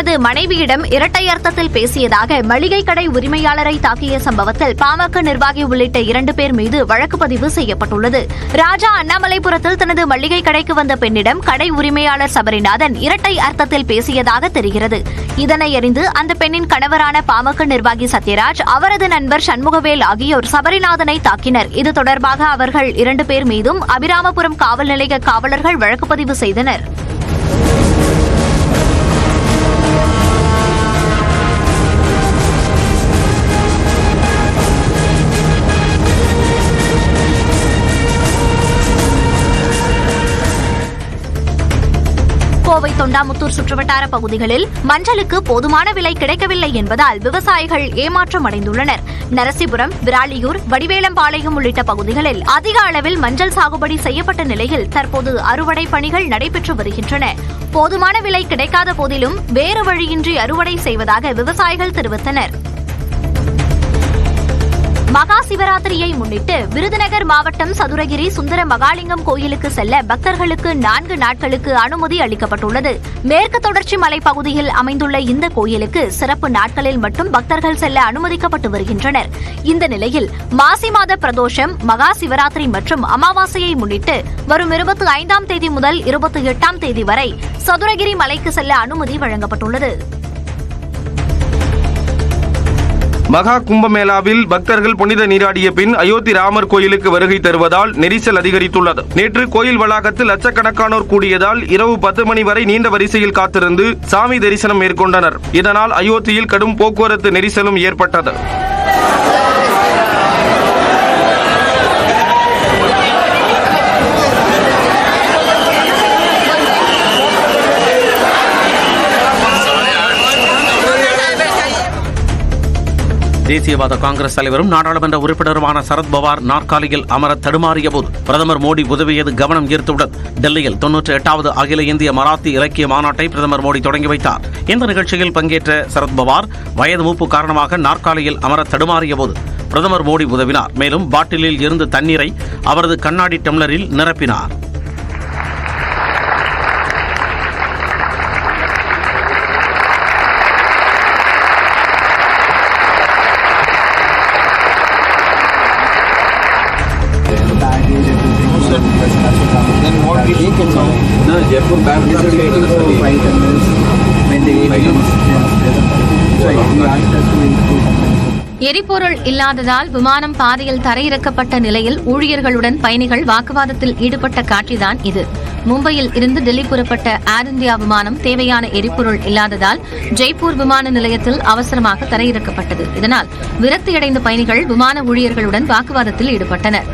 தனது மனைவியிடம் இரட்டை அர்த்தத்தில் பேசியதாக மளிகை கடை உரிமையாளரை தாக்கிய சம்பவத்தில் பாமக நிர்வாகி உள்ளிட்ட இரண்டு பேர் மீது வழக்கு பதிவு செய்யப்பட்டுள்ளது. ராஜா அண்ணாமலைபுரத்தில் தனது மளிகை கடைக்கு வந்த பெண்ணிடம் கடை உரிமையாளர் சபரிநாதன் இரட்டை அர்த்தத்தில் பேசியதாக தெரிகிறது. இதனை அறிந்து அந்த பெண்ணின் கணவரான பாமக நிர்வாகி சத்யராஜ் அவரது நண்பர் சண்முகவேல் ஆகியோர் சபரிநாதனை தாக்கினர். இது தொடர்பாக அவர்கள் இரண்டு பேர் மீதும் அபிராமபுரம் காவல் நிலைய காவலர்கள் வழக்கு பதிவு செய்தனர். கோவை தொண்டாமுத்தூர் சுற்றுவட்டார பகுதிகளில் மஞ்சளுக்கு போதுமான விலை கிடைக்கவில்லை என்பதால் விவசாயிகள் ஏமாற்றம் அடைந்துள்ளனர். நரசிபுரம் விராலியூர் வடிவேலம்பாளையம் உள்ளிட்ட பகுதிகளில் அதிக அளவில் மஞ்சள் சாகுபடி செய்யப்பட்ட நிலையில் தற்போது அறுவடை பணிகள் நடைபெற்று வருகின்றன. போதுமான விலை கிடைக்காத போதிலும் வேறு வழியின்றி அறுவடை செய்வதாக விவசாயிகள் தெரிவித்தனர். மகா சிவராத்திரியை முன்னிட்டு விருதுநகர் மாவட்டம் சதுரகிரி சுந்தர மகாலிங்கம் கோயிலுக்கு செல்ல பக்தர்களுக்கு நான்கு நாட்களுக்கு அனுமதி அளிக்கப்பட்டுள்ளது. மேற்கு தொடர்ச்சி மலைப்பகுதியில் அமைந்துள்ள இந்த கோயிலுக்கு சிறப்பு நாட்களில் மட்டும் பக்தர்கள் செல்ல அனுமதிக்கப்பட்டு வருகின்றனர். இந்த நிலையில் மாசி மாத பிரதோஷம் மகா சிவராத்திரி மற்றும் அமாவாசையை முன்னிட்டு வரும் இருபத்தி ஐந்தாம் தேதி முதல் இருபத்தி எட்டாம் தேதி வரை சதுரகிரி மலைக்கு செல்ல அனுமதி வழங்கப்பட்டுள்ளது. மகா கும்பமேளாவில் பக்தர்கள் புனித நீராடிய பின் அயோத்தி ராமர் கோயிலுக்கு வருகை தருவதால் நெரிசல் அதிகரித்துள்ளது. நேற்று கோயில் வளாகத்தில் லட்சக்கணக்கானோர் கூடியதால் இரவு பத்து மணி வரை நீண்ட வரிசையில் காத்திருந்து சாமி தரிசனம் மேற்கொண்டனர். இதனால் அயோத்தியில் கடும் போக்குவரத்து நெரிசலும் ஏற்பட்டது. தேசியவாத காங்கிரஸ் தலைவரும் நாடாளுமன்ற உறுப்பினருமான சரத்பவார் நாற்காலியில் அமர தடுமாறிய போது பிரதமர் மோடி உதவியது கவனம் ஈர்த்துடன் டெல்லியில் தொன்னூற்றி எட்டாவது அகில இந்திய மராத்தி இலக்கிய மாநாட்டை பிரதமர் மோடி தொடங்கி வைத்தார். இந்த நிகழ்ச்சியில் பங்கேற்ற சரத்பவார் வயது மூப்பு காரணமாக நாற்காலியில் அமர தடுமாறிய போது பிரதமர் மோடி உதவினார். மேலும் பாட்டிலில் இருந்து தண்ணீரை அவரது கண்ணாடி டம்ளரில் நிரப்பினார். What we take? No, Jaipur back five. When you asked us to எரிபொருள் இல்லாததால் விமானம் பாதையில் தரையிறக்கப்பட்ட நிலையில் ஊழியர்களுடன் பயணிகள் வாக்குவாதத்தில் ஈடுபட்ட காட்சிதான் இது மும்பையில் இருந்து டெல்லி புறப்பட்ட ஏர் இந்தியா விமானம் தேவையான எரிபொருள் இல்லாததால் ஜெய்ப்பூர் விமான நிலையத்தில் அவசரமாக தரையிறக்கப்பட்டது இதனால் விரக்தியடைந்த பயணிகள் விமான ஊழியர்களுடன் வாக்குவாதத்தில் ஈடுபட்டனர்